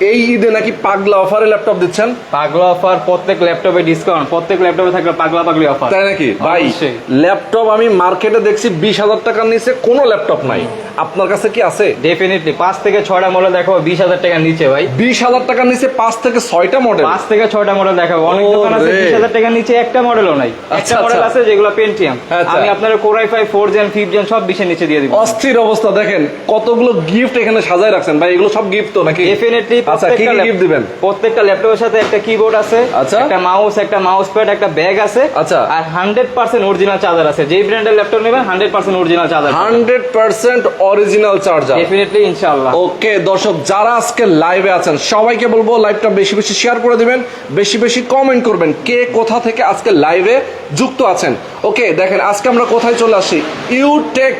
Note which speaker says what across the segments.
Speaker 1: এই ঈদে নাকি পাগলা অফারে ল্যাপটপ দিচ্ছেন?
Speaker 2: পাগলা অফার প্রত্যেক ল্যাপটপে ডিসকাউন্ট প্রত্যেক ল্যাপটপে থাকবে পাগলা পাগলি অফার।
Speaker 1: তাই নাকি? ভাই। ল্যাপটপ আমি মার্কেটে দেখছি বিশ হাজার টাকার নিচে কোনো ল্যাপটপ নাই। আপনার কাছে কি আছে?
Speaker 2: ডেফিনেটলি পাঁচ থেকে ছয়টা মডেল দেখাবো বিশ হাজার টাকার নিচে ভাই।
Speaker 1: বিশ হাজার টাকার নিচে পাঁচ থেকে ছয়টা মডেল
Speaker 2: পাঁচ থেকে ছয়টা মডেল দেখাবো অনেক দোকান আছে বিশ হাজার টাকার নিচে একটা মডেলও নাই।
Speaker 1: আচ্ছা,
Speaker 2: একটা মডেল
Speaker 1: আচ্ছা।
Speaker 2: আছে যেগুলো পেন্টিয়াম
Speaker 1: আচ্ছা।
Speaker 2: আমি আপনার core i five four gen fifth gen সব বিশের নিচে দিয়ে দিব।
Speaker 1: অস্থির অবস্থা দেখেন। কতগুলো গিফট এখানে সাজায় রাখছেন। ভাই এগুলো সব গিফট তো নাকি?
Speaker 2: ডেফিনেটলি
Speaker 1: আচ্ছা কি গিফট দিবেন?
Speaker 2: প্রত্যেকটা ল্যাপটপের সাথে একটা কিবোর্ড আছে
Speaker 1: আচ্ছা।
Speaker 2: একটা মাউস একটা মাউস প্যাড একটা ব্যাগ আছে
Speaker 1: আচ্ছা।
Speaker 2: আর হান্ড্রেড পার্সেন্ট অরিজিনাল চার্জার আছে। যেই ব্র্যান্ডের ল্যাপটপ নেবেন hundred percent original charger
Speaker 1: hundred percent original charger
Speaker 2: definitely ইনশাআল্লাহ
Speaker 1: ওকে দর্শক যারা আজকে লাইভে আছেন সবাইকে বলব লাইভটা বেশি বেশি শেয়ার করে দিবেন বেশি বেশি কমেন্ট করবেন কে কোথা থেকে আজকে লাইভে যুক্ত আছেন। ওকে দেখেন আজকে আমরা কোথায় চলে আসছি ইউটেক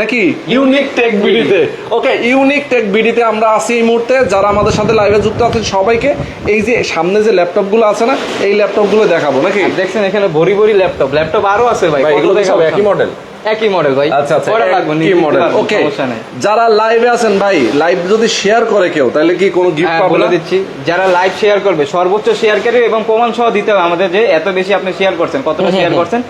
Speaker 1: নাকি? ইউনিক টেক বিডিতে ওকে ইউনিক টেক বিডিতে আমরা আছি এই মুহূর্তে। যারা আমাদের সাথে লাইভে যুক্ত আছেন সবাইকে এই যে সামনে যে ল্যাপটপগুলো আছে না এই ল্যাপটপগুলো দেখাবো নাকি?
Speaker 2: দেখছেন এখানে ভরি ভরি ল্যাপটপ ল্যাপটপ আরও আছে ভাই
Speaker 1: এগুলো
Speaker 2: দেখাবো?
Speaker 1: একই মডেল
Speaker 2: একই মডেল ভাই।
Speaker 1: আচ্ছা আচ্ছা
Speaker 2: লাগবে
Speaker 1: কি মডেল ওকে যারা লাইভে আছেন ভাই লাইভ যদি শেয়ার করে কেউ তাহলে কি কোনো গিফট
Speaker 2: হ্যাঁ,
Speaker 1: পাবে
Speaker 2: বলে দিচ্ছি যারা লাইভ শেয়ার করবে সর্বোচ্চ শেয়ারকারী এবং প্রমাণ সহ দিতে হবে আমাদের যে এত বেশি আপনি শেয়ার করছেন কতটা শেয়ার করছেন।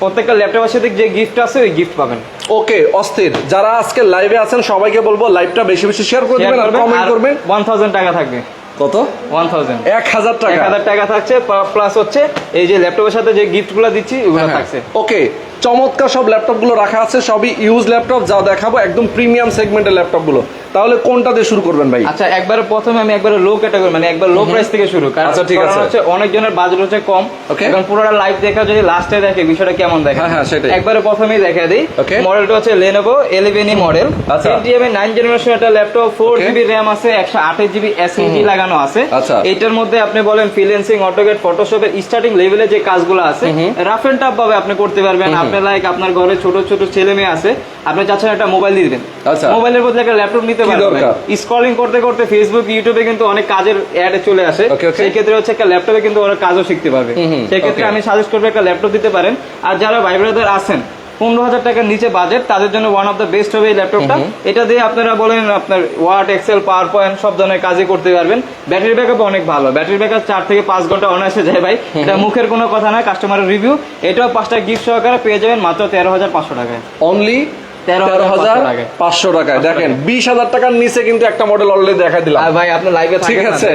Speaker 2: প্রত্যেকটা ল্যাপটপের সাথে যে গিফট আছে ওই গিফট পাবেন।
Speaker 1: ওকে অস্থির। যারা আজকে লাইভে আছেন সবাইকে বলব লাইভটা বেশি বেশি শেয়ার করে দিবেন আর কমেন্ট করবেন
Speaker 2: ওয়ান থাউজেন্ড টাকা থাকবে।
Speaker 1: কত?
Speaker 2: ওয়ান থাউজেন্ড
Speaker 1: এক হাজার
Speaker 2: এক
Speaker 1: টাকা
Speaker 2: 1000 টাকা থাকছে প্লাস হচ্ছে এই যে ল্যাপটপের সাথে যে গিফটগুলো দিচ্ছি ওগুলো
Speaker 1: হ্যাঁ,
Speaker 2: থাকছে।
Speaker 1: ওকে চমৎকার সব ল্যাপটপগুলো রাখা আছে সবই ইউজ ল্যাপটপ যা দেখাবো একদম প্রিমিয়াম সেগমেন্টের ল্যাপটপগুলো তাহলে কোনটা দিয়ে শুরু করবেন ভাই
Speaker 2: আচ্ছা একবারে প্রথমে আমি একবারে লো ক্যাটাগরি মানে একবার লো প্রাইস থেকে শুরু কারণ
Speaker 1: আচ্ছা, ঠিক আছে।
Speaker 2: হচ্ছে অনেকজনের বাজেট হচ্ছে কম
Speaker 1: Okay.
Speaker 2: এখন পুরোটা লাইভ দেখা যদি লাস্টে দেখে বিষয়টা কেমন দেখে
Speaker 1: হ্যাঁ, হ্যাঁ, সেটাই।
Speaker 2: একবারে প্রথমেই দেখা দিই
Speaker 1: Okay.
Speaker 2: মডেলটা হচ্ছে Lenovo 11e মডেল
Speaker 1: আচ্ছা।
Speaker 2: এর 9 জেনারেশন একটা ল্যাপটপ 4
Speaker 1: Okay.
Speaker 2: জিবি RAM আছে 128 জিবি SSD লাগানো আছে
Speaker 1: আচ্ছা।
Speaker 2: এটার মধ্যে আপনি বলেন ফ্রিল্যান্সিং অটোকেট ফটোশপের স্টার্টিং লেভেলে যে কাজগুলো আছে রাফ এন্ড টাফ ভাবে আপনি করতে পারবেন আপনি লাইক আপনার ঘরে ছোট ছোট ছেলে মেয়ে আছে আপনি চাচ্ছেন একটা মোবাইল দিয়ে দিবেন।
Speaker 1: আচ্ছা।
Speaker 2: মোবাইলের বদলে একটা ল্যাপটপ নিতে পারবেন? স্ক্রলিং করতে করতে ফেসবুক ইউটিউবে কিন্তু অনেক কাজের অ্যাড চলে আসে. সেই ক্ষেত্রে হচ্ছে একটা ল্যাপটপে কিন্তু অনেক কাজও শিখতে পারবে। সেই ক্ষেত্রে আমি সাজেস্ট করব একটা ল্যাপটপ দিতে পারেন। আর যারা ভাই ব্রাদার আছেন পনেরো হাজার টাকার নিচে বাজেট তাদের জন্য ওয়ান অফ দ্য বেস্ট হবে এই ল্যাপটপটা এটা দিয়ে আপনারা বলেন আপনার ওয়ার্ড এক্সেল পাওয়ার পয়েন্ট সব ধরনের কাজই করতে পারবেন। ব্যাটারি ব্যাকআপ অনেক ভালো। ব্যাটারি ব্যাকআপ চার থেকে পাঁচ ঘণ্টা অনায়াসে যায় ভাই। এটা মুখের কোনো কথা না কাস্টমারের রিভিউ এটাও পাঁচটা গিফট সহকারে পেয়ে যাবেন মাত্র তেরো হাজার পাঁচশো টাকায়।
Speaker 1: অনলি তেরো হাজার পাঁচশো টাকায়। দেখেন বিশ হাজার টাকার নিচে কিন্তু একটা মডেল অলরেডি দেখাই দিলাম।
Speaker 2: আর ভাই আপনি লাইভে
Speaker 1: ঠিক আছে?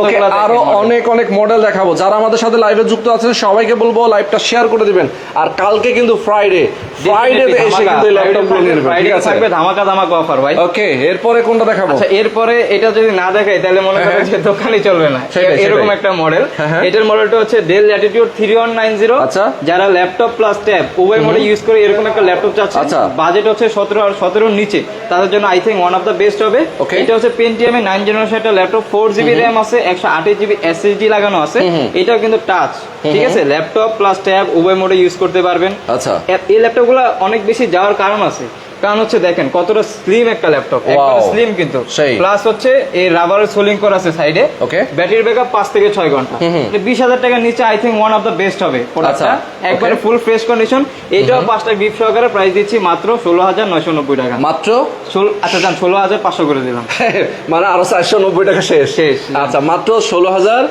Speaker 1: ওকে
Speaker 2: আরও
Speaker 1: অনেক অনেক মডেল দেখাবো। যারা আমাদের সাথে লাইভে যুক্ত আছেন সবাইকে বলব লাইভটা শেয়ার করে দিবেন। আর কালকে কিন্তু ফ্রাইডে ফ্রাইডে এসে কিন্তু এই নিয়ে ঠিক আছে?
Speaker 2: থাকবে ধামাকা ধামাকা অফার ভাই।
Speaker 1: ওকে এরপরে কোনটা দেখাবো?
Speaker 2: আচ্ছা এরপরে এটা যদি না দেখাই তাহলে মনে
Speaker 1: হ্যাঁ,
Speaker 2: করেন যে দোকানই চলবে না। এরকম একটা মডেল
Speaker 1: হ্যাঁ, হ্যাঁ।
Speaker 2: এটার মডেলটা হচ্ছে ডেল ল্যাটিটিউড
Speaker 1: আচ্ছা।
Speaker 2: যারা ল্যাপটপ প্লাস ট্যাব উভয় মডেল ইউজ করে এরকম একটা ল্যাপটপ চাচ্ছে। বাজেট হচ্ছে সতেরো আর সতেরোর নিচে। তাদের জন্য I think one of the best হবে. এটা হচ্ছে পেন্টিএম এর নাইন জেনারেশন একটা ল্যাপটপ ফোর জিবি র্যাম আছে একশো আঠাশ জিবি এসএসডি লাগানো আছে। এটাও কিন্তু টাচ ঠিক আছে? ল্যাপটপ প্লাস ট্যাব উভয় মোডে ইউজ করতে পারবেন।
Speaker 1: আচ্ছা।
Speaker 2: এই ল্যাপটপগুলো অনেক বেশি যাওয়ার কারণ আছে। কারণ হচ্ছে দেখেন কতটা স্লিম একটা ল্যাপটপ একদম স্লিম কিন্তু। প্লাস হচ্ছে এই রাবারের সোলিং করা আছে সাইডে
Speaker 1: Okay.
Speaker 2: ব্যাটারি ব্যাকআপ পাঁচ থেকে ছয় ঘণ্টা। বিশ হাজার টাকার নিচে I think one of the best হবে প্রোডাক্টটা
Speaker 1: আচ্ছা,
Speaker 2: একবারে ফুল ফ্রেশ কন্ডিশন এইটাও পাঁচটা গিফট সহকারে প্রাইস দিচ্ছি মাত্র ষোলো হাজার নয়শো নব্বই টাকা।
Speaker 1: মাত্র?
Speaker 2: আচ্ছা হাজার পাঁচশো করে দিলাম।
Speaker 1: মানে আরও চারশো নব্বই টাকা শেষ।
Speaker 2: শেষ।
Speaker 1: আচ্ছা মাত্র ষোলো হাজার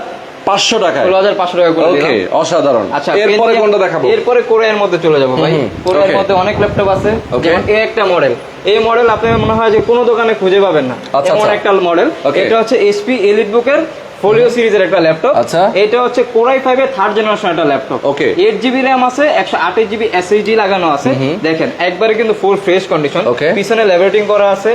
Speaker 1: পাঁচশো টাকা
Speaker 2: ষোলো হাজার পাঁচশো টাকা করে
Speaker 1: ওকে অসাধারণ।
Speaker 2: আচ্ছা
Speaker 1: এরপরে কোনটা দেখাবো?
Speaker 2: এরপরে কোরিয়ার মধ্যে চলে যাব ভাই। কোরিয়ার মধ্যে অনেক ল্যাপটপ আছে।
Speaker 1: এ
Speaker 2: যেমন একটা মডেল এই মডেল আপনি মনে হয় যে কোনো দোকানে খুঁজে পাবেন না।
Speaker 1: আচ্ছা,
Speaker 2: এমন
Speaker 1: আচ্ছা।
Speaker 2: একটা মডেল. এটা হচ্ছে এসপি এলিট বুকের ফোলিও সিরিজের একটা ল্যাপটপ
Speaker 1: আচ্ছা।
Speaker 2: এটা হচ্ছে কোরাই ফাইভ এর থার্ড জেনারেশন একটা laptop
Speaker 1: Okay.
Speaker 2: Eight GB RAM আছে একশো আঠাশ জিবি এসএসডি লাগানো আছে। দেখেন একবারে কিন্তু ফুল ফ্রেশ কন্ডিশন. পিছনে ল্যাবরেটিং করা আছে।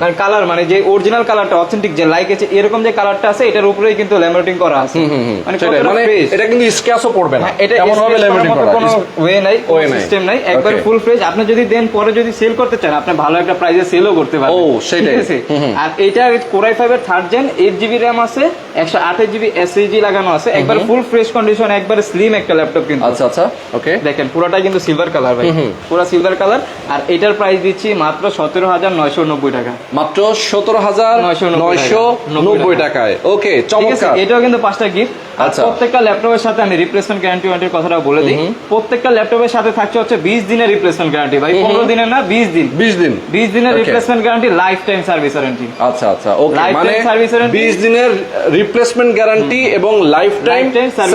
Speaker 2: কারণ কালার মানে যে অরিজিনাল কালারটা অথেন্টিক যে লাইক আছে এরকম যে কালারটা আছে এটার উপরেই কিন্তু ল্যাবরেটিং করা আছে। মানে
Speaker 1: মানে এটা কিন্তু স্ক্যাচও পড়বে না।
Speaker 2: হ্যাঁ, এটা
Speaker 1: এমন ভাবে
Speaker 2: SPH
Speaker 1: করা
Speaker 2: কোনো ওয়ে নাই। সিস্টেম নাই। একবার ফুল ফ্রেশ আপনি যদি দেন পরে যদি সেল করতে চান আপনি ভালো একটা প্রাইসে সেলও করতে পারবেন।
Speaker 1: ও, সেটাই।
Speaker 2: আর এটা কোরাই ফাইভের third gen eight GB RAM আছে একশো আঠাশ জিবি এসএসডি লাগানো আছে। একবার ফুল ফ্রেশ কন্ডিশন একবার স্লিম একটা ল্যাপটপ কিন্তু।
Speaker 1: আচ্ছা আচ্ছা। ওকে
Speaker 2: দেখেন পুরোটাই কিন্তু সিলভার কালার ভাই। পুরো সিলভার কালার আর এটার প্রাইস দিচ্ছি মাত্র সতেরো হাজার নয়শো নব্বই টাকা।
Speaker 1: মাত্র সতেরো হাজার
Speaker 2: 990
Speaker 1: নয়শো নব্বই টাকায়। ওকে চমৎকার।
Speaker 2: এটাও কিন্তু পাঁচটা গিফট
Speaker 1: আচ্ছা।
Speaker 2: প্রত্যেকটা ল্যাপটপের সাথে আমি রিপ্লেসমেন্ট গ্যারান্টি ওয়ারেন্টির কথাটা বলে দিই। প্রত্যেকটা ল্যাপটপের সাথে থাকছে হচ্ছে বিশ দিনের রিপ্লেসমেন্ট গ্যারান্টি ভাই। পনেরো দিনের না বিশ দিন।
Speaker 1: বিশ দিন।
Speaker 2: বিশ দিনের replacement guarantee lifetime service warranty
Speaker 1: আচ্ছা আচ্ছা। ওকে মানে 20 দিনের রিপ্লেসমেন্ট গ্যারান্টি এবং লাইফ টাইম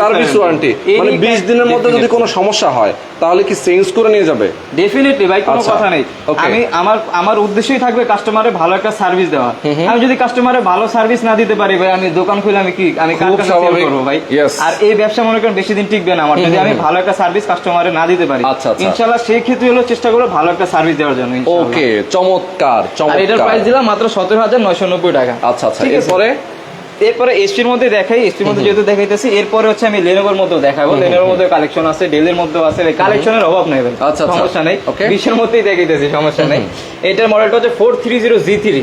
Speaker 1: সার্ভিস ওয়ারেন্টি মানে 20 দিনের মধ্যে যদি। কোনো সমস্যা হয় তাহলে কি চেঞ্জ করে নিয়ে যাবে?
Speaker 2: ডেফিনেটলি ভাই কোনো
Speaker 1: আচ্ছা,
Speaker 2: কথা নেই। আমি আমার আমার উদ্দেশ্যই থাকবে কাস্টমারের ভালো একটা সার্ভিস দেওয়া। আমি যদি কাস্টমারের ভালো সার্ভিস না দিতে পারি ভাই আমি দোকান খুলে আমি কি আমি কার কাছে
Speaker 1: স্বাভাবিক।
Speaker 2: ভাই?
Speaker 1: Yes.
Speaker 2: আর এই ব্যবসা মনে করেন বেশি দিন টিকবে না আমার। যদি আমি ভালো একটা সার্ভিস কাস্টমারে না দিতে পারি
Speaker 1: আচ্ছা, আচ্ছা।
Speaker 2: ইনশাআল্লাহ সেই ক্ষেত্রে হলো চেষ্টা করব ভালো একটা সার্ভিস দেওয়ার জন্য
Speaker 1: ওকে চমৎকার
Speaker 2: চমৎকার এটার প্রাইস দিলাম মাত্র সতেরো হাজার নয়শো নব্বই টাকা।
Speaker 1: আচ্ছা আচ্ছা? এরপরে?
Speaker 2: এরপরে এসপির মধ্যে দেখাই এসপির মধ্যে যেহেতু দেখাইতেছি এরপরে হচ্ছে আমি লেনোভোর মধ্যে দেখাবো। লেনোভোর মধ্যে কালেকশন আছে ডেলের মধ্যেও আছে। কালেকশনের অভাব নেই ভাই।
Speaker 1: আচ্ছা, আচ্ছা।
Speaker 2: সমস্যা নেই. বিশের মধ্যেই দেখাইতেছি সমস্যা নেই। এটার মডেলটা হচ্ছে four three zero G three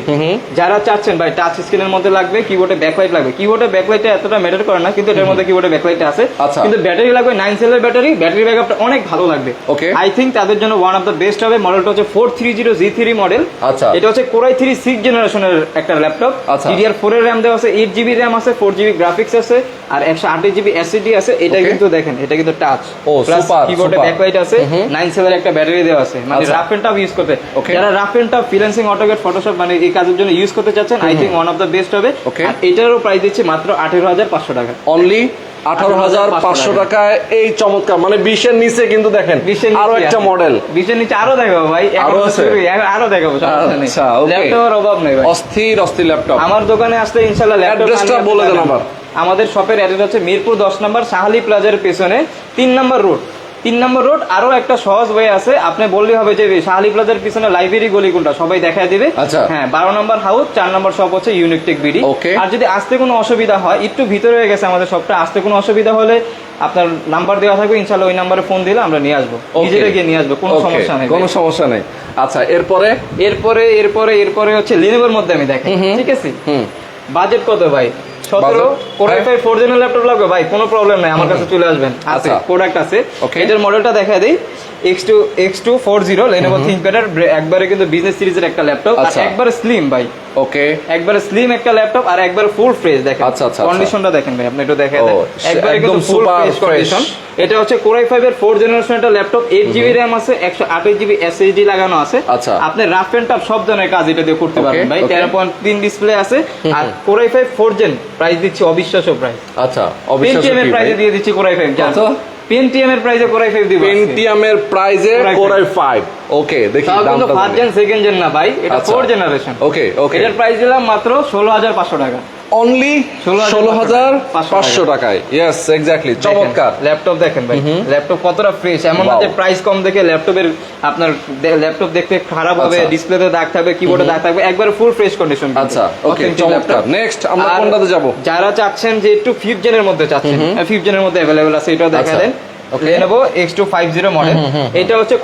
Speaker 2: যারা চাচ্ছেন ভাই টাচ স্ক্রিনের মধ্যে লাগবে কিবোর্ডে ব্যাকলাইট লাগবে। কিবোর্ডে ব্যাকলাইটটা এতটা ম্যাটার করে না কিন্তু এটার মধ্যে কিবোর্ডে ব্যাকলাইট আছে।
Speaker 1: আচ্ছা।
Speaker 2: কিন্তু ব্যাটারি লাগবে নাইন সেলের ব্যাটারি ব্যাটারি ব্যাকআপটা অনেক ভালো লাগবে।
Speaker 1: ওকে
Speaker 2: আই থিঙ্ক তাদের জন্য ওয়ান অফ দ্য বেস্ট হবে মডেলটা হচ্ছে four three zero G three model
Speaker 1: আচ্ছা।
Speaker 2: এটা হচ্ছে কোরাই থ্রি সিক্স জেনারেশনের একটা ল্যাপটপ
Speaker 1: আচ্ছা।
Speaker 2: ডিডিআর ফোর এর র্যাম দেওয়া আছে এইট জিবি র্যাম আছে ফোর জিবি গ্রাফিক্স আছে আর একশো আঠাশ জিবি এসিডি আছে এটা কিন্তু দেখেন এটা কিন্তু টাচ
Speaker 1: ও, সুপার
Speaker 2: কিবোর্ডে ব্যাকলাইট আছে নাইন সেভেন একটা ব্যাটারি দেওয়া আছে মানে। রাফ এন্ড টাফ ইউজ করতে. যারা rough and tough freelancing AutoCAD Photoshop মানে এই কাজের জন্য ইউজ করতে চাচ্ছেন I think one of the best হবে. আর এটারও প্রাইস দিচ্ছে মাত্র আঠেরো হাজার পাঁচশো টাকা।
Speaker 1: অনলি আঠারো হাজার পাঁচশো টাকায় এই চমৎকার মানে বিশের নিচে কিন্তু দেখেন
Speaker 2: আরও
Speaker 1: একটা মডেল
Speaker 2: বিশের নিচে আরও দেখাবো ভাই আরও
Speaker 1: আছে?
Speaker 2: আরও দেখাবো
Speaker 1: আচ্ছা,
Speaker 2: ল্যাপটপের অভাব নেই ভাই।
Speaker 1: অস্থির অস্থির ল্যাপটপ
Speaker 2: আমার দোকানে আসতে ইনশাল্লাহ ল্যাপটপ
Speaker 1: বলে দেন। আবার।
Speaker 2: আমাদের শপের অ্যাড্রেস হচ্ছে মিরপুর দশ নম্বর সাহালি প্লাজার পেছনে তিন নম্বর রোড তিন নম্বর রোড আরও একটা সহজ ওয়ে আছে। আপনি বললে হবে যে শাহালি প্লাজার পিছনে লাইব্রেরি গলি কোনটা? সবাই দেখায় দিবে।
Speaker 1: আচ্ছা।
Speaker 2: হ্যাঁ বারো নম্বর হাউস চার নম্বর শপ হচ্ছে ইউনিক টেক বিডি. আর যদি আসতে কোনো অসুবিধা হয় একটু ভিতরে হয়ে গেছে আমাদের শপটা আসতে কোনো অসুবিধা হলে আপনার নাম্বার দেওয়া থাকবে ইনশাল্লাহ ওই নাম্বারে ফোন দিলে আমরা নিয়ে আসব. নিজেরা গিয়ে নিয়ে আসব কোনো সমস্যা নেই।
Speaker 1: কোনো সমস্যা নেই। আচ্ছা এরপরে?
Speaker 2: এরপরে এরপরে এরপরে হচ্ছে লিনেভোর মধ্যে আমি দেখি ঠিক আছে? বাজেট কত ভাই? সতেরো? Core i. ফাইভ ফোর জেনের ল্যাপটপ লাগবে ভাই কোনো প্রবলেম নাই আমার কাছে চলে আসবেন আছে
Speaker 1: আচ্ছা।
Speaker 2: প্রোডাক্ট আছে
Speaker 1: Okay.
Speaker 2: এটার মডেলটা দেখা দিই X two X two four zero Lenovo থিঙ্কপ্যাডের একবারে কিন্তু বিজনেস সিরিজের একটা ল্যাপটপ আর
Speaker 1: আচ্ছা।
Speaker 2: একবারে স্লিম ভাই
Speaker 1: ওকে
Speaker 2: একবারে স্লিম একটা ল্যাপটপ আর একবারে ফুল ফ্রেশ দেখেন।
Speaker 1: আচ্ছা, আচ্ছা, আচ্ছা।
Speaker 2: কন্ডিশনটা দেখেন ভাই আপনি একটু দেখেন।
Speaker 1: ও,
Speaker 2: একবারে
Speaker 1: একদম
Speaker 2: ফুল ফ্রেশ কন্ডিশন এটা হচ্ছে কোরাই ফাইভ এর ফোর জেনারেশন একটা ল্যাপটপ এইট জিবি র্যাম আছে একশো আঠাশ জিবি এসএসডি লাগানো আছে।
Speaker 1: আচ্ছা।
Speaker 2: আপনি রাফ এন্ড টাফ সব ধরনের কাজ এটা দিয়ে করতে পারবেন ভাই।
Speaker 1: okay.
Speaker 2: তেরো পয়েন্ট তিন ডিসপ্লে আছে। আর core i five four gen price দিচ্ছি অবিশ্বাস্য প্রাইস
Speaker 1: আচ্ছা অবিশ্বাস্য কি
Speaker 2: দিয়ে দিচ্ছি কোরাই ফাইভ
Speaker 1: কত?
Speaker 2: পেন্টিএম এর প্রাইসে কোরাই ফাইভ দিব আজকে।
Speaker 1: পেন্টিয়ামের প্রাইজে
Speaker 2: Core i5
Speaker 1: core i five okay দেখি
Speaker 2: তাও কিন্তু ফার্স্ট
Speaker 1: জেন
Speaker 2: সেকেন্ড জেন না ভাই এটা। ফোর জেনারেশন
Speaker 1: ওকে ওকে
Speaker 2: এটার প্রাইস দিলাম মাত্র ষোলো হাজার পাঁচশো টাকা।
Speaker 1: অনলি
Speaker 2: 16,500
Speaker 1: ষোলো হাজার
Speaker 2: পাঁচশো
Speaker 1: টাকায়। ইয়েস এক্স্যাক্টলি চমৎকার।
Speaker 2: ল্যাপটপ দেখেন ভাই। ল্যাপটপ কতটা ফ্রেশ এমন না যে প্রাইস কম দেখে ল্যাপটপের আপনার ল্যাপটপ দেখতে খারাপ হবে
Speaker 1: আচ্ছা।
Speaker 2: ডিসপ্লেতে দাগ থাকবে কিবোর্ডে দাগ থাকবে একবার ফুল ফ্রেশ কন্ডিশন
Speaker 1: আচ্ছা, okay, চমৎকার। Next, আমরা কোনটাতে যাব?
Speaker 2: যারা চাচ্ছেন যে একটু ফিফথ জেনের মধ্যে চাচ্ছেন ফিফথ জেনের মধ্যে অ্যাভেলেবল আছে এটাও দেখা
Speaker 1: আচ্ছা,
Speaker 2: দেন। মডেল এটা হচ্ছে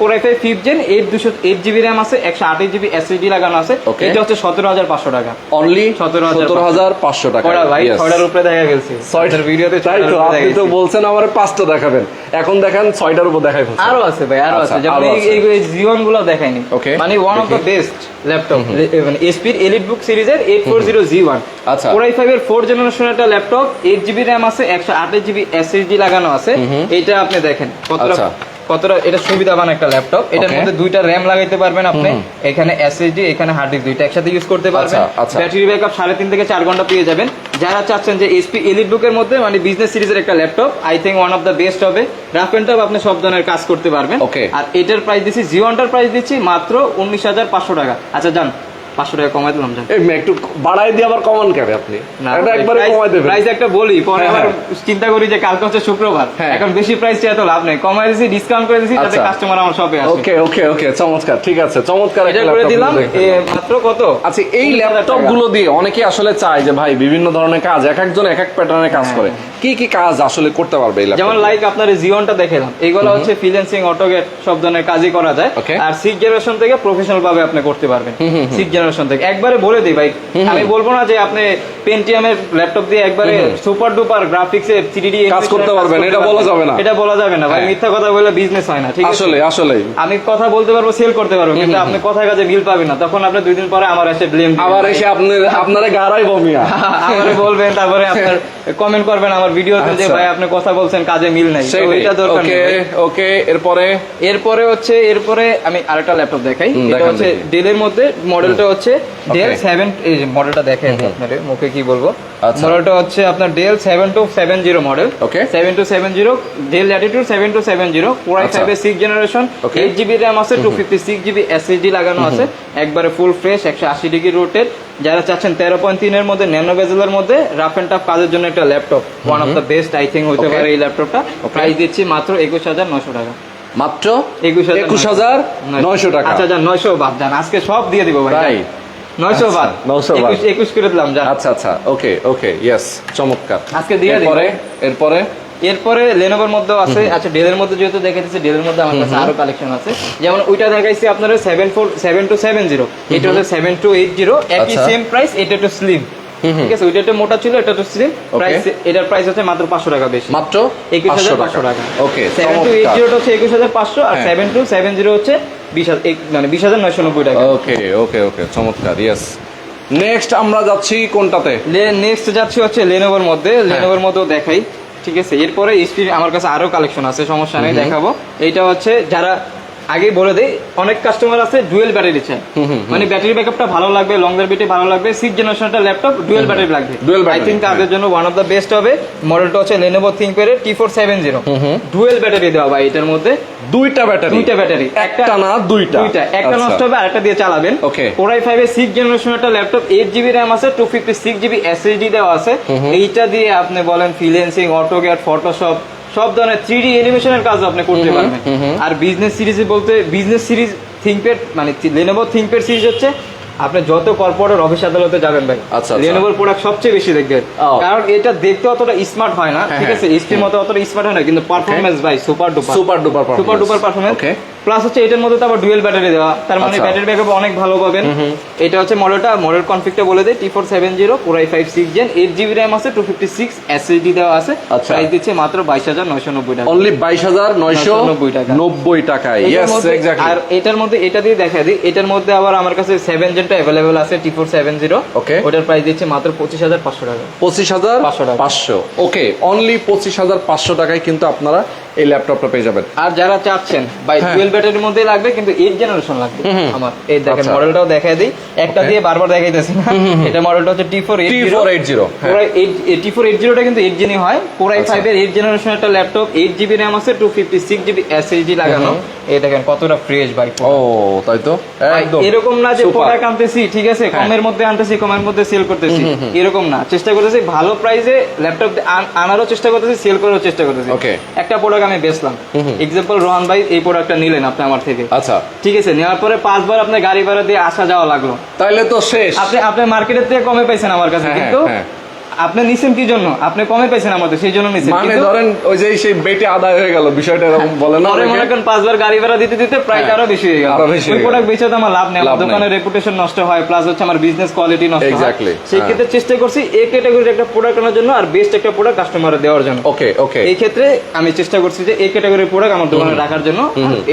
Speaker 2: আছে লাগানো আছে। এটা হচ্ছে সতেরো হাজার পাঁচশো টাকা।
Speaker 1: অনলি
Speaker 2: 17,500
Speaker 1: সতেরো হাজার পাঁচশো টাকা
Speaker 2: কড়া ভাই ছয়টার উপরে দেখা গেছে। ছয়টার ভিডিওতে
Speaker 1: তাই তো আপনি তো বলছেন আমার পাঁচটা দেখাবেন। এখন দেখেন ছয়টার উপর দেখাই ফেলছেন।
Speaker 2: আরও আছে ভাই আরও
Speaker 1: আচ্ছা,
Speaker 2: আছে। যেমন এই- গুলো দেখাইনি। মানে one of the best laptop মানে এসপির এলিট বুক সিরিজের eight four zero G one
Speaker 1: আচ্ছা।
Speaker 2: কোরাই ফাইভ এর ফোর জেনারেশন একটা ল্যাপটপ এইট জিবি র্যাম আছে একশো আঠাশ জিবি এসএসডি লাগানো আছে। এইটা আপনি দেখেন কতটা
Speaker 1: আচ্ছা।
Speaker 2: কতটা এটা সুবিধাবান একটা ল্যাপটপ এটার মধ্যে দুইটা র্যাম লাগাইতে পারবেন আপনি। এখানে এসএসডি এখানে হার্ড ডিস্ক দুইটা একসাথে ইউজ করতে পারবেন।
Speaker 1: আচ্ছা, আচ্ছা।
Speaker 2: ব্যাটারি ব্যাকআপ সাড়ে তিন থেকে চার ঘণ্টা পেয়ে যাবেন। যারা চাচ্ছেন যে এসপি এলিট বুকের মধ্যে মানে বিজনেস সিরিজের একটা laptop I think one of the best হবে। রাফ এন্ড টাফ আপনি সব ধরনের কাজ করতে পারবেন. আর এটার প্রাইস দিচ্ছি জিওনটার প্রাইস দিচ্ছি মাত্র উনিশ হাজার পাঁচশো টাকা। আচ্ছা যান পাঁচশো টাকা কমাই দিলাম
Speaker 1: এই একটু বাড়াই দিয়ে আবার কমান কেন আপনি? একবারে কমাই দেবেন।
Speaker 2: প্রাইস একটা বলি পরে
Speaker 1: হ্যাঁ,
Speaker 2: আবার
Speaker 1: হ্যাঁ।
Speaker 2: চিন্তা করি যে কালকে হচ্ছে শুক্রবার।
Speaker 1: হ্যাঁ।
Speaker 2: এখন বেশি প্রাইস লাভ নেই। কমাই দিছি ডিসকাউন্ট করে দিছি যাতে
Speaker 1: আচ্ছা।
Speaker 2: কাস্টমার আমার শপে আসে।
Speaker 1: ওকে ওকে ওকে চমৎকার ঠিক আছে চমৎকার
Speaker 2: এটা করে দিলাম। মাত্র কত?
Speaker 1: আচ্ছা এই ল্যাপটপগুলো দিয়ে অনেকে আসলে চায় যে ভাই বিভিন্ন ধরনের কাজ এক একজন এক এক প্যাটার্নে কাজ করে। কি কি কাজ আসলে করতে পারবে এই
Speaker 2: যেমন লাইক আপনার জিওনটা দেখালাম। এগুলো হচ্ছে ফ্রিল্যান্সিং অটোগেট সব ধরনের কাজই করা যায়। আর সিক্স জেনারেশন থেকে প্রফেশনাল ভাবে আপনি করতে পারবেন। সিক্স জেনারেশন থেকে। একবারে বলে দিই ভাই আমি বলব না যে আপনি পেন্টিয়ামের ল্যাপটপ দিয়ে একবারে সুপার ডুপার গ্রাফিক্স এর থ্রিডি
Speaker 1: কাজ করতে পারবেন, এটা বলা যাবে না।
Speaker 2: এটা বলা যাবে না ভাই
Speaker 1: হ্যাঁ।
Speaker 2: মিথ্যা কথা বলে বিজনেস হয় না ঠিক আছে?
Speaker 1: আসলে আসলে
Speaker 2: আমি কথা বলতে পারব সেল করতে পারব কিন্তু আপনি কথা কাজে মিল পাবেন না। তখন আপনি দুই দিন পরে আমার এসে ব্লেম
Speaker 1: আবার এসে আপনার আপনারা গাড়াই বমিয়া
Speaker 2: আমারে বলবেন তারপরে আপনার কমেন্ট করবেন আমার ভিডিওতে যে
Speaker 1: আচ্ছা।
Speaker 2: ভাই আপনি কথা বলছেন কাজে মিল নাই। তো এটা দরকার
Speaker 1: ওকে ওকে এরপরে?
Speaker 2: এরপরে হচ্ছে এরপরে আমি আরেকটা ল্যাপটপ দেখাই। এটা হচ্ছে। ডেলের মধ্যে মডেলটা হচ্ছে ডেল সেভেন এই মডেলটা দেখেন আপনার মুখে কি বলব?
Speaker 1: আচ্ছা।
Speaker 2: মডেলটা হচ্ছে আপনার Dell seven two seven zero model
Speaker 1: Okay.
Speaker 2: Seven two seven zero Dell Latitude seven two seven zero
Speaker 1: আচ্ছা।
Speaker 2: ফাইভের six generation eight GB RAM আছে two fifty six GB SSD লাগানো আছে একবারে ফুল ফ্রেশ একশো আশি ডিগ্রি রোটের যারা চাচ্ছেন তেরো পয়েন্ট তিনের মধ্যে ন্যানো বেজেলের মধ্যে রাফ অ্যান্ড টাফ কাজের জন্য একটা laptop one of the best I think হতে পারে এই ল্যাপটপটা. প্রাইস দিচ্ছি মাত্র একুশ হাজার নশো টাকা।
Speaker 1: মাত্র
Speaker 2: একুশ হাজার
Speaker 1: নয়শো। টাকা।
Speaker 2: আচ্ছা নয়শো বাদ যান আজকে সব দিয়ে দিব ভাই
Speaker 1: তাই?
Speaker 2: নয়শো
Speaker 1: আচ্ছা,
Speaker 2: বাদ।
Speaker 1: 900 বাদ।
Speaker 2: একুশ করে দিলাম
Speaker 1: আচ্ছা আচ্ছা ওকে ওকে ইয়েস চমৎকার।
Speaker 2: আজকে দিয়ে দিই।
Speaker 1: এরপরে এরপরে?
Speaker 2: লেনোভোর মধ্যেও আছে আচ্ছা ডেলের মধ্যে যেহেতু দেখাইতেছে ডেলের মধ্যে আমার কাছে আরও কালেকশন আছে। যেমন ওইটা দেখাইছি আপনারা seven four seven two seven zero এটা হচ্ছে সেভেন টু এইট জিরো একই
Speaker 1: আচ্ছা।
Speaker 2: সেম প্রাইস এটা একটু স্লিম ঠিক আছে ওইটা মোটা ছিল এটা একটু স্লিম প্রাইস এটার প্রাইস হচ্ছে মাত্র পাঁচশো টাকা বেশি।
Speaker 1: মাত্র
Speaker 2: একুশ হাজার
Speaker 1: 500
Speaker 2: পাঁচশো টাকা।
Speaker 1: ওকে
Speaker 2: সেভেন টু এইট জিরোটা হচ্ছে একুশ হাজার পাঁচশো আর
Speaker 1: হ্যাঁ।
Speaker 2: সেভেন টু সেভেন জিরো হচ্ছে বিশ হাজার এক- মানে বিশ হাজার নয়শো নব্বই টাকা।
Speaker 1: ওকে ওকে ওকে চমৎকার ইয়েস নেক্সট আমরা যাচ্ছি কোনটাতে?
Speaker 2: নেক্সট যাচ্ছি হচ্ছে লেনোভোর মধ্যে
Speaker 1: হ্যাঁ।
Speaker 2: লেনোভোর মধ্যেও দেখাই ঠিক আছে? এরপরে এইচপি আমার কাছে আরও কালেকশন আছে সমস্যা নেই দেখাবো। এটা হচ্ছে যারা আগে বলে দেই অনেক কাস্টমার আছে ডুয়েল ব্যাটারি চায় মানে ব্যাটারি ব্যাকআপটা ভালো লাগবে লং ভালো লাগবে সিক্স জেনারেশনটা ল্যাপটপ ডুয়েল ব্যাটারি লাগবে।
Speaker 1: Dual
Speaker 2: I think. তাদের জন্য ওয়ান অফ দ্য বেস্ট হবে। মডেলটা হচ্ছে Lenovo ThinkPad T four seven zero dual battery দেওয়া ভাই এটার মধ্যে।
Speaker 1: দুইটা ব্যাটারি
Speaker 2: দুইটা ব্যাটারি
Speaker 1: একটা না দুইটা।
Speaker 2: দুইটা। একটা
Speaker 1: আচ্ছা।
Speaker 2: নষ্ট হবে আরেকটা দিয়ে চালাবেন।
Speaker 1: ওকে।
Speaker 2: কোরাই ফাইভ এর সিক্স জেনারেশন একটা ল্যাপটপ এইট জিবি র্যাম আছে two fifty six GB SSD দেওয়া আছে। এইটা দিয়ে আপনি বলেন ফ্রিল্যান্সিং অটোক্যাড ফটোশপ সব ধরনের থ্রি ডি এনিমেশনের কাজ আপনি করতে পারবেন। আর বিজনেস সিরিজ বলতে বিজনেস সিরিজ থিঙ্কপ্যাড মানে লেনোভো থিঙ্কপ্যাড সিরিজ হচ্ছে আপনি যত কর্পোরেট অফিস আদালতে যাবেন ভাই
Speaker 1: আচ্ছা, লেনোভো
Speaker 2: লেনোভোর প্রোডাক্ট সবচেয়ে বেশি দেখবেন। কারণ এটা দেখতে অতটা স্মার্ট হয় না
Speaker 1: হ্যাঁ,
Speaker 2: ঠিক আছে? স্ক্রিন মতো অতটা স্মার্ট হয় না কিন্তু পারফরমেন্স ভাই super duper
Speaker 1: super duper
Speaker 2: super duper performance
Speaker 1: okay
Speaker 2: plus হচ্ছে এটার মধ্যে তো আবার ডুয়েল ব্যাটারি দেওয়া। তার মানে
Speaker 1: আচ্ছা।
Speaker 2: ব্যাটারি ব্যাকআপ অনেক ভালো পাবেন। এটা হচ্ছে মডেলটা মডেল কনফিগটা বলে দেয় T four seven zero core i five six gen eight GB RAM আছে টু ফিফটি সিক্স এসএসডি দেওয়া আছে।
Speaker 1: আচ্ছা।
Speaker 2: প্রাইস দিচ্ছে মাত্র বাইশ হাজার নয়শো নব্বই টাকা।
Speaker 1: অনলি বাইশ হাজার নয়শো
Speaker 2: 990 টাকা।
Speaker 1: নব্বই টাকায়
Speaker 2: আর এটার মধ্যে এটা দিয়ে দেখা দিই। এটার মধ্যে আবার আমার কাছে সেভেন জেনটা অ্যাভেলেবেল আছে T four seven zero
Speaker 1: Okay.
Speaker 2: ওটার প্রাইস দিচ্ছে মাত্র পঁচিশ হাজার পাঁচশো টাকা।
Speaker 1: পঁচিশ হাজার
Speaker 2: 500 টাকা।
Speaker 1: পাঁচশো। ওকে অনলি পঁচিশ হাজার পাঁচশো টাকায় কিন্তু আপনারা এই ল্যাপটপটা পেয়ে যাবেন।
Speaker 2: আর যারা চাচ্ছেন বাই
Speaker 1: হ্যাঁ।
Speaker 2: টুয়েলভ ব্যাটারির মধ্যে লাগবে কিন্তু এইট জেনারেশন লাগবে। আমার এই দেখেন
Speaker 1: আচ্ছা।
Speaker 2: মডেলটাও দেখাই দিই। একটা দিয়ে বারবার দেখাইতেছি না। এটা মডেলটা হচ্ছে T four eight
Speaker 1: T four eight zero
Speaker 2: T কিন্তু এইট জেনই হয়।
Speaker 1: আচ্ছা।
Speaker 2: ফাইভ এর এইট জেনারেশন একটা ল্যাপটপ এইট জিবি র্যাম আছে two fifty six GB SSD লাগানো। এই দেখেন কতটা ফ্রেশ ভাই
Speaker 1: ও তাই তো? একদম।
Speaker 2: এরকম না যে. প্রোডাক্ট আনতেছি ঠিক আছে?
Speaker 1: হ্যাঁ।
Speaker 2: কমের মধ্যে আনতেছি কমের মধ্যে সেল করতেছি। এরকম না। চেষ্টা করতেছি ভালো প্রাইসে ল্যাপটপ আনারও চেষ্টা করতেছি সেল করারও চেষ্টা করতেছি. একটা প্রোডাক্ট আমি বেচলাম। এক্সাম্পল রোহান ভাই এই প্রোডাক্টটা নিলেন আপনি আমার থেকে।
Speaker 1: আচ্ছা।
Speaker 2: ঠিক আছে নেওয়ার পরে পাঁচবার আপনি গাড়ি ভাড়া দিয়ে আসা যাওয়া লাগল।
Speaker 1: তাহলে তো শেষ।
Speaker 2: আপনি আপনি মার্কেটের থেকে কমে পাইছেন আমার কাছে
Speaker 1: হ্যাঁ,
Speaker 2: কিন্তু
Speaker 1: হ্যাঁ।
Speaker 2: আপনি নিছেন কি জন্য? আপনি কমে পাইছেন আমাদের সেই জন্য নিছেন।
Speaker 1: মানে ধরেন ওই যে সেই বেটে আদায় হয়ে গেল বিষয়টা এরকম বলে না
Speaker 2: পরে মনে করেন পাঁচবার গাড়ি ভাড়া দিতে দিতে প্রাইস
Speaker 1: হ্যাঁ,
Speaker 2: আরও বেশি হয়ে গেল। ওই প্রোডাক্ট বেচে তো আমার লাভ নেই আমার। দোকানের রেপুটেশন নষ্ট হয় প্লাস হচ্ছে আমার বিজনেস কোয়ালিটি নষ্ট হয়। সেই
Speaker 1: হ্যাঁ।
Speaker 2: ক্ষেত্রে চেষ্টা করছি এই ক্যাটাগরির একটা প্রোডাক্ট আনার জন্য আর বেস্ট একটা প্রোডাক্ট কাস্টমারে দেওয়ার জন্য।
Speaker 1: ওকে ওকে
Speaker 2: এই ক্ষেত্রে আমি চেষ্টা করছি যে এই ক্যাটাগরির প্রোডাক্ট আমার দোকানে রাখার জন্য।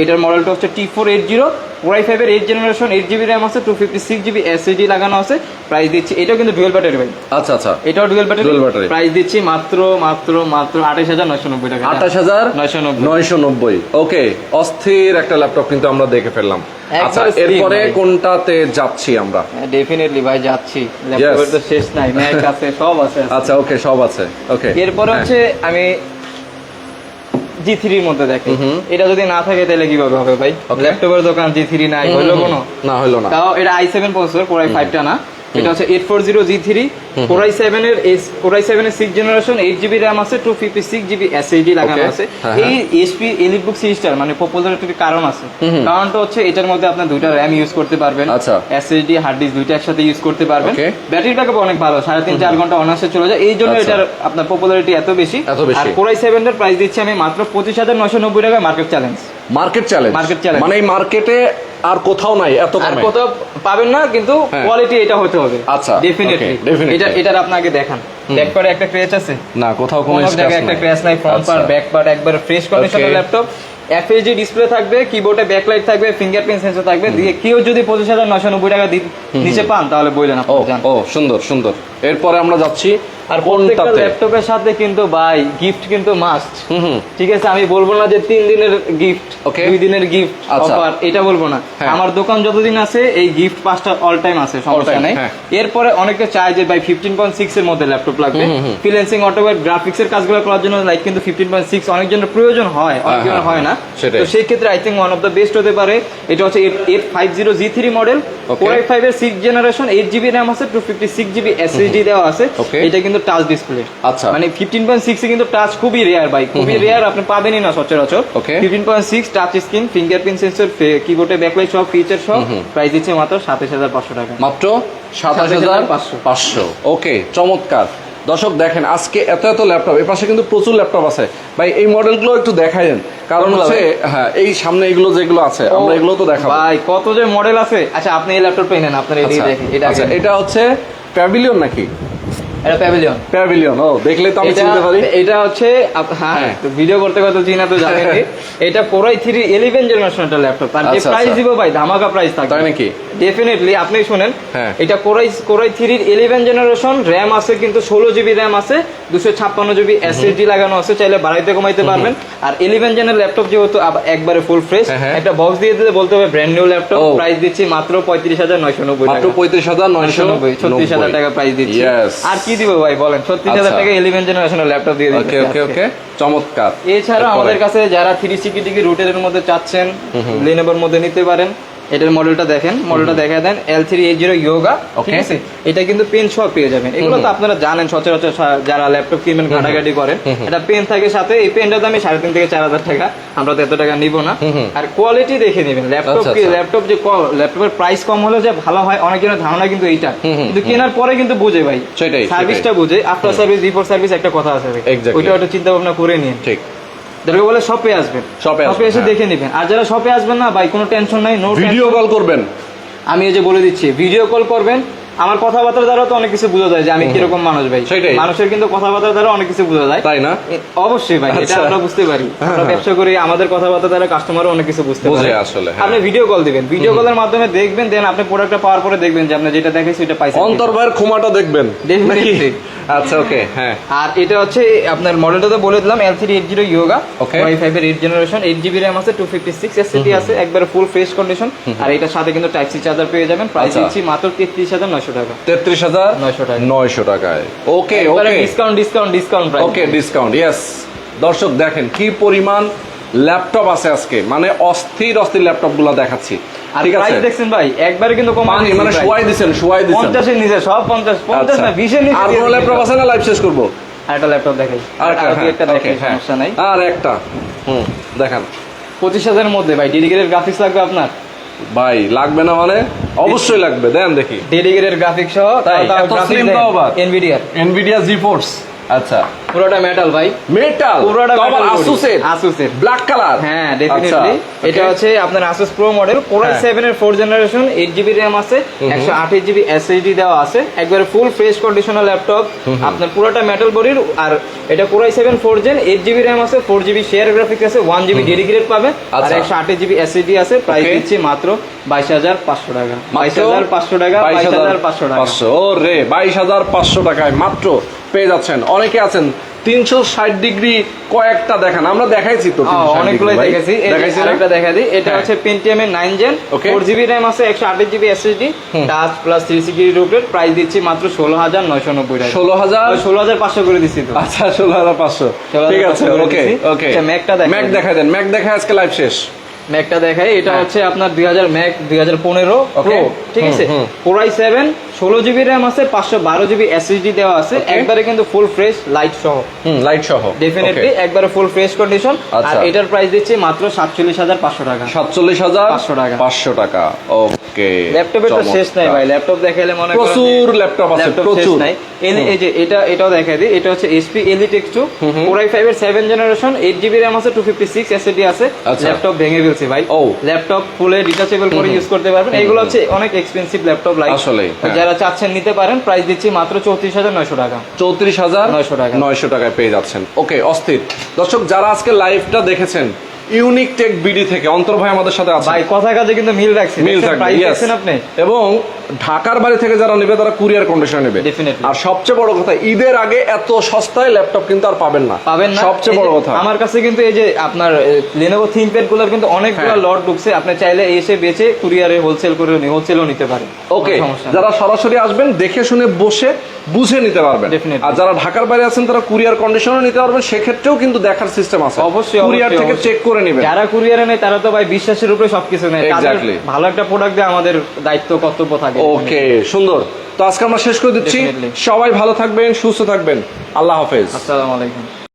Speaker 2: এটার মডেলটা হচ্ছে T four eight zero i five এর eight generation eight GB RAM আছে two fifty six GB SSD লাগানো আছে প্রাইস দিচ্ছি এটাও কিন্তু ডুয়েল ব্যাটারি ভাই।
Speaker 1: আচ্ছা আচ্ছা।
Speaker 2: এটাও ডুয়েল ব্যাটারি। প্রাইস দিচ্ছি মাত্র মাত্র মাত্র আঠাশ হাজার নয়শো নব্বই টাকা।
Speaker 1: আঠাশ হাজার
Speaker 2: 990
Speaker 1: নয়শো নব্বই। ওকে অস্থির একটা ল্যাপটপ কিন্তু আমরা দেখে ফেললাম। আচ্ছা এরপরে কোনটাতে যাচ্ছি আমরা?
Speaker 2: ডেফিনেটলি ভাই যাচ্ছি। ল্যাপটপের তো শেষ নাই ম্যাক আছে সব আছে।
Speaker 1: আচ্ছা ওকে সব আছে। ওকে
Speaker 2: এরপরে হচ্ছে আমি জি থ্রির মধ্যে দেখে। এটা যদি না থাকে তাহলে কীভাবে হবে ভাই. ল্যাপটপের দোকান জি থ্রি নাই হইল কোনো?
Speaker 1: না হইল না।
Speaker 2: তাও এটা I seven processor core i ফাইভটা না? এটা হচ্ছে eight four zero G three core i seven এর কোরাই সেভেন এর six generation eight GB RAM আছে two fifty six GB SSD লাগানো আছে।
Speaker 1: হ্যাঁ,
Speaker 2: এই এলিট বুক সিরিজটার মানে পপুলারিটির কারণ আছে। কারণটা হচ্ছে এটার মধ্যে আপনার দুইটা র্যাম ইউজ করতে পারবেন। এসএসডি হার্ড ডিস্ক দুইটা একসাথে ইউজ করতে পারবেন. ব্যাটারি ব্যাকআপ অনেক ভালো সাড়ে তিন চার ঘণ্টা অনার্সে চলে যায়। এই জন্য
Speaker 1: আচ্ছা।
Speaker 2: এটার আপনার পপুলারিটি এত বেশি। আর কোরাই সেভেন এর প্রাইস দিচ্ছি আমি মাত্র পঁচিশ হাজার নশো নব্বই টাকা market challenge
Speaker 1: market challenge
Speaker 2: Market challenge।
Speaker 1: মানে এই মার্কেটে আর কোথাও নাই এত কমে।
Speaker 2: কোথাও পাবেন না কিন্তু
Speaker 1: হ্যাঁ।
Speaker 2: কোয়ালিটি এটা হতে হবে।
Speaker 1: আচ্ছা,
Speaker 2: ডেফিনেটলি। এটা এটার আপনাকে দেখান। একটা ক্রেচ আছে?
Speaker 1: না কোথাও কোনো
Speaker 2: জায়গায় একটা
Speaker 1: নাই।
Speaker 2: ক্র্যাশ নাই ফ্রন্ট
Speaker 1: আচ্ছা।
Speaker 2: ব্যাক পার্ট একবার ফ্রেশ কন্ডিশনের ল্যাপটপ ডিসপ্লে থাকবে কিবোর্ডে ব্যাকলাইট থাকবে ফিঙ্গারপ্রিন্ট সেন্সর থাকবে। দিয়ে কেউ যদি পঁচিশ হাজার নশো নব্বই টাকা নিচে পান তাহলে বললেন
Speaker 1: ও সুন্দর সুন্দর। এরপরে আমরা যাচ্ছি
Speaker 2: আর প্রত্যেকটা ল্যাপটপের সাথে কিন্তু ভাই গিফট কিন্তু মাস্ট ঠিক আছে? আমি বলব না যে তিন দিনের গিফট দুই দিনের গিফট
Speaker 1: আচ্ছা।
Speaker 2: অফার এটা বলব না।
Speaker 1: হ্যাঁ।
Speaker 2: আমার দোকান যতদিন আছে এই গিফট পাঁচটা অল টাইম আছে সমস্যা নেই।
Speaker 1: হ্যাঁ।
Speaker 2: এরপরে অনেকে চায় যে ভাই ফিফটিন পয়েন্ট সিক্স এর মধ্যে ল্যাপটপ লাগবে। ফ্রিল্যান্সিং অটোওয়েব গ্রাফিক্স এর কাজগুলো করার জন্য লাইক কিন্তু ফিফটিন পয়েন্ট সিক্স অনেকজনের প্রয়োজন হয় অনেকজনের
Speaker 1: হ্যাঁ,
Speaker 2: হয় না। তো সেই ক্ষেত্রে I think one of the best হতে পারে। এটা হচ্ছে eight five zero G three model four five এর six generation eight GB RAM আছে two fifty six GB SSD দেওয়া আছে। এটা কিন্তু টাচ ডিসপ্লে
Speaker 1: আচ্ছা।
Speaker 2: মানে ফিফটিন পয়েন্ট সিক্স কিন্তু টাচ খুবই রেয়ার ভাই খুবই রেয়ার আপনি পাবেনই না সচরাচর।
Speaker 1: Okay
Speaker 2: fifteen point six touch screen fingerprint sensor কিবোর্ডে ব্যাকলাইট সব ফিচার সব প্রাইস দিচ্ছে মাত্র সাতাশ হাজার পাঁচশো টাকা।
Speaker 1: মাত্র সাতাশ হাজার
Speaker 2: 27,500
Speaker 1: পাঁচশো। ওকে চমৎকার। দর্শক দেখেন আজকে এত এত ল্যাপটপ এর পাশে কিন্তু প্রচুর ল্যাপটপ আছে। ভাই এই মডেলগুলো একটু দেখাইন কারণ হচ্ছে হ্যাঁ এই সামনে এগুলো যেগুলো আছে আমরা এগুলো তো দেখাবো।
Speaker 2: ভাই কত যে মডেল আছে। আচ্ছা আপনি এই ল্যাপটপটা নেন আপনার এদিকে
Speaker 1: আচ্ছা,
Speaker 2: দেখেন এটা
Speaker 1: আচ্ছা এটা হচ্ছে প্যাভিলিয়ন নাকি?
Speaker 2: এটা প্যাভিলিয়ন
Speaker 1: প্যাভিলিয়ন ও দেখলে তো আমি চিনতে পারি।
Speaker 2: এটা হচ্ছে হ্যাঁ
Speaker 1: হ্যাঁ।
Speaker 2: ভিডিও করতে করতে চিনা তো এটা থ্রি ইলেভেন জেনারেশন একটা ল্যাপটপ আর যে
Speaker 1: আচ্ছা,
Speaker 2: প্রাইস
Speaker 1: আচ্ছা।
Speaker 2: দিব ভাই ধামাকা প্রাইস থাকবে।
Speaker 1: তাই নাকি?
Speaker 2: ডেফিনেটলি আপনি শুনেন।
Speaker 1: হ্যাঁ।
Speaker 2: এটা কোরাই কোরাই থ্রির ইলেভেন জেনারেশন র্যাম আছে কিন্তু ষোলো জিবি র্যাম আছে দুশো ছাপ্পান্ন জিবি এসএসডি লাগানো আছে চাইলে বাড়াইতে কমাইতে পারবেন। আর ইলেভেন জেনের ল্যাপটপ যেহেতু একবারে ফুল ফ্রেশ
Speaker 1: হ্যাঁ, হ্যাঁ।
Speaker 2: একটা বক্স দিয়ে দিলে বলতে হবে ব্র্যান্ড নিউ ল্যাপটপ প্রাইস দিচ্ছি মাত্র পঁয়ত্রিশ হাজার নয়শো নব্বই
Speaker 1: মাত্র পঁয়ত্রিশ হাজার নয়শো
Speaker 2: ছত্রিশ হাজার টাকা প্রাইস দিচ্ছি। আর কি দিব ভাই? বলেন ছত্রিশ হাজার
Speaker 1: আচ্ছা।
Speaker 2: টাকা ইলেভেন জেনারেশনের ল্যাপটপ দিয়ে
Speaker 1: ওকে
Speaker 2: দিচ্ছি
Speaker 1: ওকে
Speaker 2: আজকে।
Speaker 1: ওকে। চমৎকার।
Speaker 2: এছাড়া আমাদের কাছে যারা থ্রি সিক্সটি ডিগ্রি রুটের মধ্যে চাচ্ছেন লেনোভোর মধ্যে নিতে পারেন। এটার মডেলটা দেখেন মডেলটা দেখা দেন L three eight zero Yoga ঠিক আছে? এটা কিন্তু পেন সহ পেয়ে যাবেন। এগুলো তো আপনারা জানেন সচরাচর যারা ল্যাপটপ কিনবেন ঘাটাঘাটি করেন এটা পেন থাকে সাথে এই পেনটার দামে সাড়ে তিন থেকে চার হাজার টাকা। আমরা তো এত টাকা নিব না। আর কোয়ালিটি দেখে নেবেন ল্যাপটপ
Speaker 1: আচ্ছা,
Speaker 2: কি
Speaker 1: আচ্ছা।
Speaker 2: ল্যাপটপ যে ল্যাপটপের প্রাইস কম হলে যে ভালো হয় অনেকের ধারণা কিন্তু এইটা। কিন্তু কেনার পরে কিন্তু বুঝে ভাই।
Speaker 1: সেটাই,
Speaker 2: সার্ভিসটা বুঝে আফটার সার্ভিস বিফোর সার্ভিস একটা কথা আছে ওইটা একটু চিন্তা ভাবনা করে নিন।
Speaker 1: ঠিক।
Speaker 2: দরকার বলে শপে আসবেন।
Speaker 1: এ আসবেন,
Speaker 2: এসে
Speaker 1: হ্যাঁ।
Speaker 2: দেখে নেবেন। আর যারা শপে আসবেন না ভাই কোনো টেনশন নাই নো
Speaker 1: ভিডিও কল করবেন।
Speaker 2: আমি এই যে বলে দিচ্ছি ভিডিও কল করবেন। আমার কথাবার্তার দ্বারা তো অনেক কিছু বোঝা যায় যে আমি কীরকম মানুষ ভাই। মানুষের কিন্তু কথাবার্তার দ্বারা অনেক কিছু বোঝা যায়।
Speaker 1: তাই না?
Speaker 2: অবশ্যই ভাই এটা
Speaker 1: আচ্ছা।
Speaker 2: আমরা বুঝতে পারি। আমরা ব্যবসা করি আমাদের কথাবার্তা দ্বারা কাস্টমারও অনেক কিছু বুঝতে পারে।
Speaker 1: আসলে, হ্যাঁ।
Speaker 2: আপনি ভিডিও কল দিবেন। ভিডিও কলের মাধ্যমে দেখবেন দেন আপনি প্রোডাক্টটা পাওয়ার পরে দেখবেন যে আপনি যেটা দেখেছি সেটা পাইছেন কিনা।
Speaker 1: অন্তর ভাইয়ের ক্ষমাটা দেখবেন।
Speaker 2: Definitely।
Speaker 1: আচ্ছা ওকে হ্যাঁ।
Speaker 2: আর এটা হচ্ছে আপনার মডেলটা তো বলে দিলাম L three eight zero Yoga
Speaker 1: Okay.
Speaker 2: I five এর eight generation eight GB RAM আছে টু ফিফটি সিক্স এসএসডি আছে একবারে ফুল ফ্রেশ কন্ডিশন আর এটার সাথে কিন্তু টাইপ সি চার্জার পেয়ে যাবেন প্রাইস
Speaker 1: আচ্ছা।
Speaker 2: দিচ্ছি মাত্র তেত্রিশ হাজার নয়শো টাকা।
Speaker 1: তেত্রিশ হাজার
Speaker 2: 900 টাকা।
Speaker 1: নয়শো টাকায়। Okay okay
Speaker 2: discount discount discount
Speaker 1: okay discount yes দর্শক দেখেন কি পরিমাণ ল্যাপটপ আছে আজকে। মানে অস্থির অস্থির ল্যাপটপগুলা দেখাচ্ছি। ঠিক আছে।
Speaker 2: দেখছেন ভাই একবারে কিন্তু কম
Speaker 1: পানি মানে শোয়াই দিছেন শোয়াই দিছেন।
Speaker 2: পঞ্চাশের নিচে সব পঞ্চাশ পঞ্চাশ। না বিশের নিচে
Speaker 1: আর
Speaker 2: দিয়ে
Speaker 1: ল্যাপটপ আছে না লাইভ শেষ করব?
Speaker 2: আর ল্যাপটপ দেখাই।
Speaker 1: আর
Speaker 2: আর একটা দেখাই। সমস্যা নাই।
Speaker 1: আর একটা হুম দেখান।
Speaker 2: পঁচিশ হাজারের মধ্যে ভাই ডেডিকেটেড গ্রাফিক্স লাগবে আপনার?
Speaker 1: ভাই লাগবে না মানে? অবশ্যই লাগবে দেন দেখি।
Speaker 2: ডেডিকেটেড গ্রাফিক্স সহ
Speaker 1: তাই? এত আবার?
Speaker 2: এনভিডিআর
Speaker 1: এনভিডিয়া জিফোর্স আচ্ছা।
Speaker 2: পুরোটা মেটাল ভাই।
Speaker 1: মেটাল
Speaker 2: পুরোটা body।
Speaker 1: আসুসের
Speaker 2: আসুসের
Speaker 1: ব্ল্যাক কালার
Speaker 2: হ্যাঁ ডেফিনেটলি এটা হচ্ছে আপনার Asus pro model core i
Speaker 1: হ্যাঁ।
Speaker 2: সেভেন এর four generation eight GB RAM আছে একশো আঠাশ জিবি এসএসডি দেওয়া আছে। একবারে ফুল ফ্রেশ কন্ডিশনাল ল্যাপটপ আপনার পুরোটা মেটাল বডির আর এটা core i seven four gen eight GB RAM আছে ফোর জিবি শেয়ার গ্রাফিক্স আছে ওয়ান জিবি ডেডিকেটেড পাবে। আর
Speaker 1: আচ্ছা।
Speaker 2: একশো আঠাশ জিবি এসএসডি আছে প্রাইস. দিচ্ছি মাত্র বাইশ হাজার পাঁচশো টাকা। বাইশ হাজার পাঁচশো টাকা বাইশ হাজার পাঁচশো টাকা।
Speaker 1: পাঁচশো। ও রে বাইশ হাজার পাঁচশো টাকায় মাত্র পেয়ে যাচ্ছেন। অনেকে আছেন তিনশো ষাট ডিগ্রি কয়েকটা দেখান। আমরা দেখাইছি তো 360
Speaker 2: অনেকগুলোই দেখেছি? আরেকটা দেখা দিই। এটা
Speaker 1: হ্যাঁ।
Speaker 2: হচ্ছে পেন্টিএম এর nine gen. Four GB RAM আছে একশো আঠাশ GB SSD touch plus three sixty রুপের price দিচ্ছি মাত্র ষোলো হাজার নয়শো নব্বই টাকা।
Speaker 1: ষোলো হাজার?
Speaker 2: ষোলো হাজার পাঁচশো করে দিচ্ছি তো।
Speaker 1: আচ্ছা ষোলো হাজার পাঁচশো। ঠিক আছে ওকে ওকে
Speaker 2: ম্যাকটা Mac
Speaker 1: ম্যাক দেখা দেন ম্যাক দেখায় আজকে লাইভ শেষ।
Speaker 2: ম্যাকটা দেখাই এটা
Speaker 1: হ্যাঁ।
Speaker 2: হচ্ছে আপনার দুই হাজার ম্যাক দুই হাজার পনেরো. ঠিক আছে। কোরাই সেভেন ষোলো জিবি র্যাম আছে পাঁচশো বারো জিবি এসএসডি দেওয়া আছে একবারে কিন্তু ফুল ফ্রেশ লাইট সহ
Speaker 1: লাইট সহ
Speaker 2: ডেফিনেটলি একবারে ফুল ফ্রেশ কন্ডিশন আর
Speaker 1: আচ্ছা।
Speaker 2: এটার প্রাইস দিচ্ছি মাত্র সাতচল্লিশ হাজার পাঁচশো টাকা
Speaker 1: সাতচল্লিশ হাজার
Speaker 2: 500 টাকা।
Speaker 1: পাঁচশো টাকা ওকে
Speaker 2: ল্যাপটপের তো শেষ নাই ভাই ল্যাপটপ দেখাইলে মনে
Speaker 1: প্রচুর ল্যাপটপ আছে, প্রচুর।
Speaker 2: নাই এই- যে এটা এটাও দেখাই দিই এটা হচ্ছে HP elite X two core i five এর seven generation eight GB RAM আছে টু ফিফটি সিক্স এসএডি আছে
Speaker 1: আচ্ছা।
Speaker 2: ল্যাপটপ ভেঙে ফেলছে ভাই।
Speaker 1: ও।
Speaker 2: ল্যাপটপ ফুলে ডিটাচেবল করে ইউজ করতে পারবেন। এগুলো হচ্ছে অনেক এক্সপেন্সিভ ল্যাপটপ লাইক
Speaker 1: আসলেই, হ্যাঁ।
Speaker 2: যারা চাচ্ছেন নিতে পারেন প্রাইস দিচ্ছি মাত্র চৌত্রিশ হাজার নয়শো টাকা।
Speaker 1: চৌত্রিশ হাজার
Speaker 2: 900 টাকা।
Speaker 1: নয়শো টাকায় পেয়ে যাচ্ছেন। ওকে অস্থির। দর্শক যারা আজকে লাইভটা দেখেছেন ইউনিক টেক বিডি থেকে অন্তর ভাই আমাদের সাথে আছে
Speaker 2: ভাই কথা কাজে কিন্তু মিল রাখছে।
Speaker 1: মিল.
Speaker 2: দেখছেন আপনি?
Speaker 1: এবং ঢাকার বাড়ি থেকে যারা নেবে তারা কুরিয়ার কন্ডিশনে নেবে। আর সবচেয়ে বড় কথা ঈদের আগে এত সস্তায় ল্যাপটপ কিন্তু আর পাবেন না।
Speaker 2: পাবেন না।
Speaker 1: সবচেয়ে বড় কথা।
Speaker 2: আমার কাছে কিন্তু এই যে আপনার লেনোভো থিংকপ্যাডগুলোর কিন্তু অনেকগুলো
Speaker 1: হ্যাঁ।
Speaker 2: লট ঢুকছে। আপনি চাইলে এসে বেচে কুরিয়ারে হোলসেল করে হোলসেলও নিতে পারেন।
Speaker 1: ওকে। যারা সরাসরি আসবেন দেখে শুনে বসে বুঝে নিতে পারবেন. আর যারা ঢাকার বাইরে আছেন তারা কুরিয়ার কন্ডিশনও নিতে পারবেন। সেক্ষেত্রেও কিন্তু দেখার সিস্টেম আছে।
Speaker 2: অবশ্যই,
Speaker 1: কুরিয়ার থেকে চেক করে নেবেন।
Speaker 2: যারা কুরিয়ারে নেয় তারা তো ভাই বিশ্বাসের উপরে সবকিছু নেয়। ভালো একটা প্রোডাক্ট দিয়ে আমাদের দায়িত্ব কর্তব্য থাকে।
Speaker 1: ওকে সুন্দর। তো আজকে আমরা শেষ করে দিচ্ছি। সবাই ভালো থাকবেন সুস্থ থাকবেন। আল্লাহ হাফেজ।
Speaker 2: আসসালামু আলাইকুম।